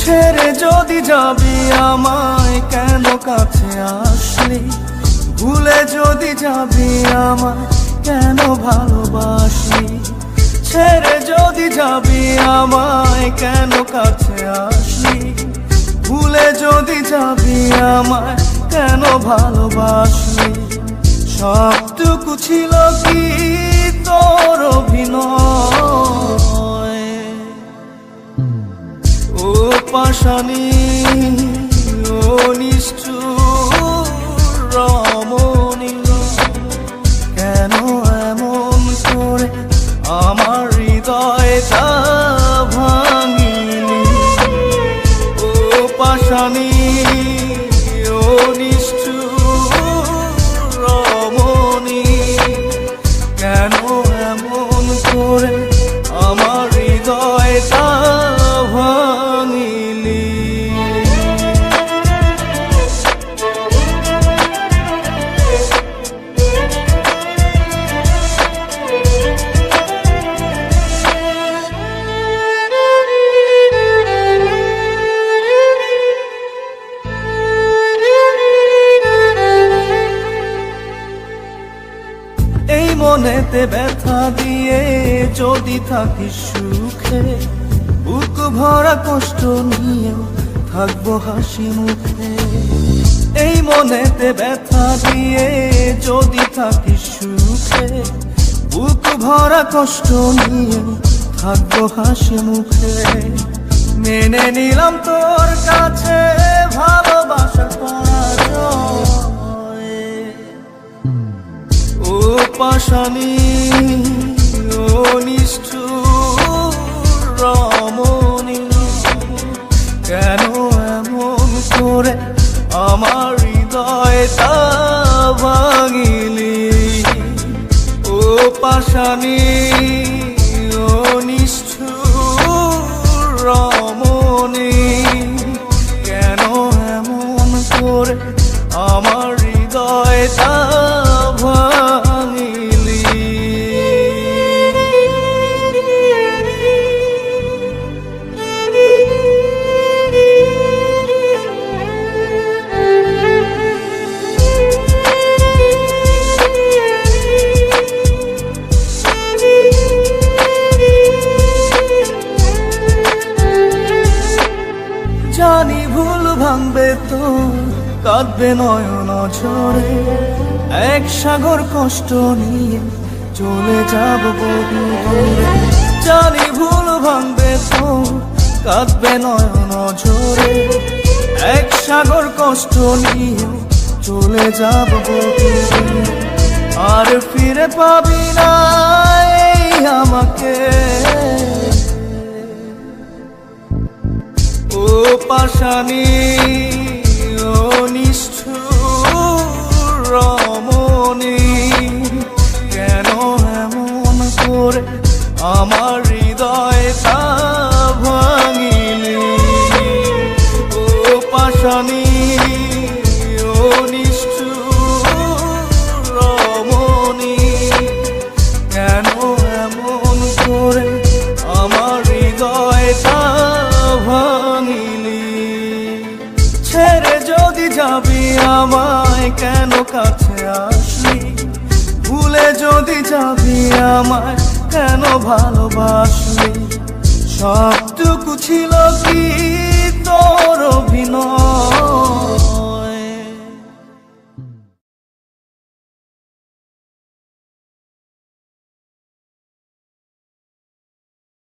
ছেড়ে যদি যাবি আমায় কেন কাছে আসলি? ভুলে যদি যাবি আমায় কেন ভালোবাসি ছেড়ে যদি যাবি আমায় কেন কাছে আসলি? ভুলে যদি যাবি আমায় কেন ভালোবাসি সবটুকু ছিল কি তোর অভিনয়? পাশানি ও নিষ্ঠুর কেন এমন করে আমার হৃদয়টা ভাঙিলি? ও পাশানি ও রমণী কেন মনেতে ব্যথা দিয়ে যদি থাকিস সুখে, বুক ভরা কষ্ট নিয়ে থাকব হাসি মুখে। এই মনেতে ব্যথা দিয়ে যদি থাকিস সুখে, বুক ভরা কষ্ট নিয়ে থাকব হাসি মুখে। মেনে নিলাম তোর কাছে ভালোবাসার পাশানি ও কেন এমন করে আমার হৃদয়টা ভাঙিলি? ও পাশানি, ও নিষ্ঠুর কেন এমন আমার জানি ভুল ভাঙবে তো, কাঁদবে নয়ন ঝরে। এক সাগর কষ্ট নিয়ে চলে যাব জানি ভুল ভাঙবে তো, কাঁদবে নয়ন ঝরে। এক সাগর কষ্ট নিয়ে চলে যাব আর ফিরে পাবি না আমাকে। পাশানি যাবি আমায় কেন কাছে আসলি? ভুলে যদি যাবি আমায় কেন ভালোবাসলি? সবটুকু ছিল কি তোর অভিনয়?